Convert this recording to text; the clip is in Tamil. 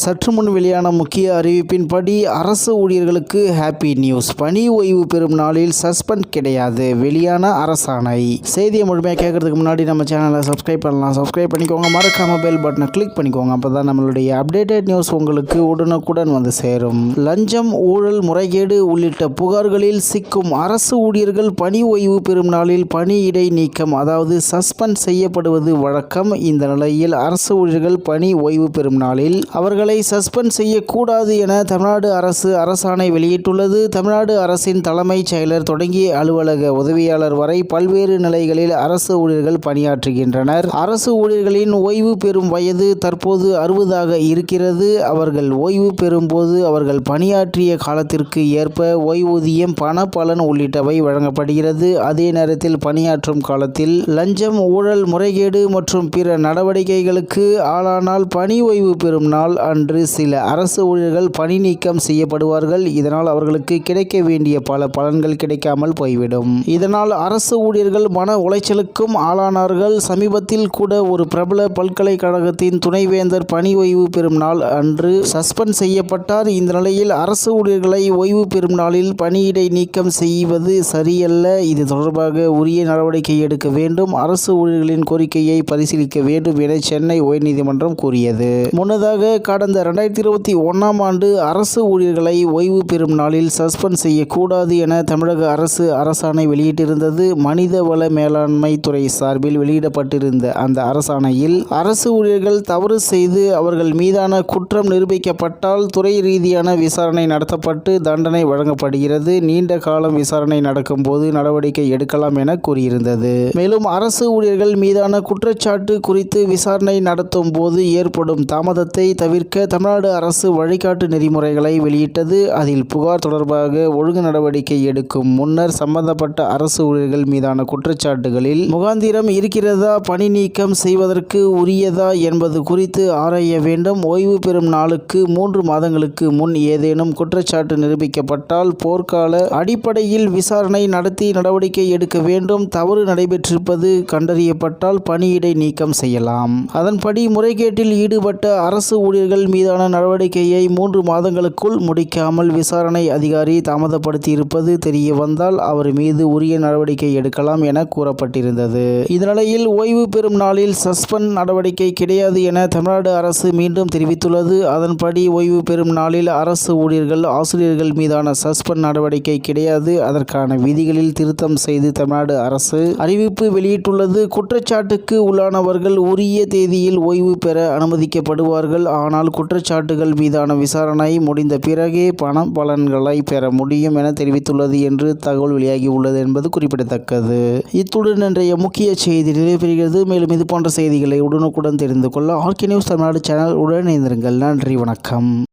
சற்று முன் வெளியான முக்கிய அறிவிப்பின்படி அரசு ஊழியர்களுக்கு ஹாப்பி நியூஸ் பணி ஓய்வு பெறும் நாளில் சஸ்பெண்ட் கிடையாது. வெளியான அரசாணை. செய்தியை முழுமையாக கேட்கறதுக்கு முன்னாடி நம்ம சேனலை சப்ஸ்கிரைப் பண்ணலாம். சப்ஸ்கிரைப் பண்ணிக்கோங்க. மறக்காம பெல் பட்டனை கிளிக் பண்ணிக்கோங்க. அப்போ தான் நம்மளுடைய அப்டேட்டட் நியூஸ் உங்களுக்கு உடனுக்குடன் வந்து சேரும். லஞ்சம் ஊழல் முறைகேடு உள்ளிட்ட புகார்களில் சிக்கும் அரசு ஊழியர்கள் பணி ஓய்வு பெறும் நாளில் பணியிடை நீக்கம் அதாவது சஸ்பெண்ட் செய்யப்படுவது வழக்கம். இந்த நிலையில் அரசு ஊழியர்கள் பணி ஓய்வு பெறும் நாளில் அவர்கள் சஸ்பெண்ட் செய்யக்கூடாது என தமிழ்நாடு அரசு அரசாணை வெளியிட்டுள்ளது. தமிழ்நாடு அரசின் தலைமைச் செயலர் தொடங்கி அலுவலக உதவியாளர் வரை பல்வேறு நிலைகளில் அரசு ஊழியர்கள் பணியாற்றுகின்றனர். அரசு ஊழியர்களின் ஓய்வு பெறும் வயது தற்போது அறுபதாக இருக்கிறது. அவர்கள் ஓய்வு பெறும்போது அவர்கள் பணியாற்றிய காலத்திற்கு ஏற்ப ஓய்வூதியம் பண பலன் உள்ளிட்டவை வழங்கப்படுகிறது. அதே நேரத்தில் பணியாற்றும் காலத்தில் லஞ்சம் ஊழல் முறைகேடு மற்றும் பிற நடவடிக்கைகளுக்கு ஆளானால் பணி ஓய்வு பெறும் நாள் அன்று சில அரசு ஊழியர்கள் பணி நீக்கம் செய்யப்படுவார்கள். இதனால் அவர்களுக்கு கிடைக்க வேண்டிய பல பலன்கள் கிடைக்காமல் போய்விடும். இதனால் அரசு ஊழியர்கள் மன உளைச்சலுக்கும் ஆளானார்கள். சமீபத்தில் கூட ஒரு பிரபல பல்கலைக்கழகத்தின் துணைவேந்தர் பணி ஓய்வு பெறும் நாள் அன்று சஸ்பெண்ட் செய்யப்பட்டார். இந்த நிலையில் அரசு ஊழியர்களை ஓய்வு பெறும் நாளில் பணியிடை நீக்கம் செய்வது சரியல்ல. இது தொடர்பாக உரிய நடவடிக்கை எடுக்க வேண்டும். அரசு ஊழியர்களின் கோரிக்கையை பரிசீலிக்க வேண்டும் என சென்னை உயர்நீதிமன்றம் கூறியது. முன்னதாக கடந்த ரெண்டாயிரத்தி இருபத்தி ஒன்றாம் ஆண்டு அரசு ஊழியர்களை ஓய்வு பெறும் நாளில் சஸ்பெண்ட் செய்யக்கூடாது என தமிழக அரசு அரசாணை வெளியிட்டிருந்தது. மனிதவள மேலாண்மை துறை சார்பில் வெளியிடப்பட்டிருந்த அந்த அரசாணையில் அரசு ஊழியர்கள் தவறு செய்து அவர்கள் மீதான குற்றம் நிரூபிக்கப்பட்டால் துறை ரீதியான விசாரணை நடத்தப்பட்டு தண்டனை வழங்கப்படுகிறது. நீண்ட காலம் விசாரணை நடக்கும்போது நடவடிக்கை எடுக்கலாம் என கூறியிருந்தது. மேலும் அரசு ஊழியர்கள் மீதான குற்றச்சாட்டு குறித்து விசாரணை நடத்தும் போது ஏற்படும் தாமதத்தை தவிர்க்க தமிழ்நாடு அரசு வழிகாட்டு நெறிமுறைகளை வெளியிட்டது. அதில் புகார் தொடர்பாக ஒழுங்கு நடவடிக்கை எடுக்கும் முன்னர் சம்பந்தப்பட்ட அரசு ஊழியர்கள் மீதான குற்றச்சாட்டுகளில் முகாந்திரம் இருக்கிறதா பணி நீக்கம் செய்வதற்கு உரியதா என்பது குறித்து ஆராய வேண்டும். ஓய்வு பெறும் நாளுக்கு மூன்று மாதங்களுக்கு முன் ஏதேனும் குற்றச்சாட்டு நிரூபிக்கப்பட்டால் போர்க்கால அடிப்படையில் விசாரணை நடத்தி நடவடிக்கை எடுக்க வேண்டும். தவறு நடைபெற்றிருப்பது கண்டறியப்பட்டால் பணியிடை நீக்கம் செய்யலாம். அதன்படி முறைகேட்டில் ஈடுபட்ட அரசு ஊழியர்கள் மீதான நடவடிக்கையை மூன்று மாதங்களுக்குள் முடிக்காமல் விசாரணை அதிகாரி தாமதப்படுத்தி இருப்பது தெரிய வந்தால் அவர் மீது உரிய நடவடிக்கை எடுக்கலாம் என கூறப்பட்டிருந்தது. இந்த ஓய்வு பெறும் நாளில் சஸ்பெண்ட் நடவடிக்கை கிடையாது என தமிழ்நாடு அரசு மீண்டும் தெரிவித்துள்ளது. அதன்படி ஓய்வு பெறும் நாளில் அரசு ஊழியர்கள் ஆசிரியர்கள் மீதான சஸ்பெண்ட் நடவடிக்கை கிடையாது. அதற்கான விதிகளில் திருத்தம் செய்து தமிழ்நாடு அரசு அறிவிப்பு வெளியிட்டுள்ளது. குற்றச்சாட்டுக்கு உள்ளானவர்கள் உரிய தேதியில் ஓய்வு பெற அனுமதிக்கப்படுவார்கள். ஆனால் குற்றச்சாட்டுகள் மீதான விசாரணை முடிந்த பிறகே பணம் பலன்களை பெற முடியும் என தெரிவித்துள்ளது என்று தகவல் வெளியாகி உள்ளது என்பது குறிப்பிடத்தக்கது. இத்துடன் இன்றைய முக்கிய செய்தி நிறைவேறுகிறது மேலும் இது போன்ற செய்திகளை உடனுக்குடன் தெரிந்து கொள்ள ஆர்கே நியூஸ் தமிழ்நாடு சேனல் உடன் இணைந்திருங்கள். நன்றி வணக்கம்.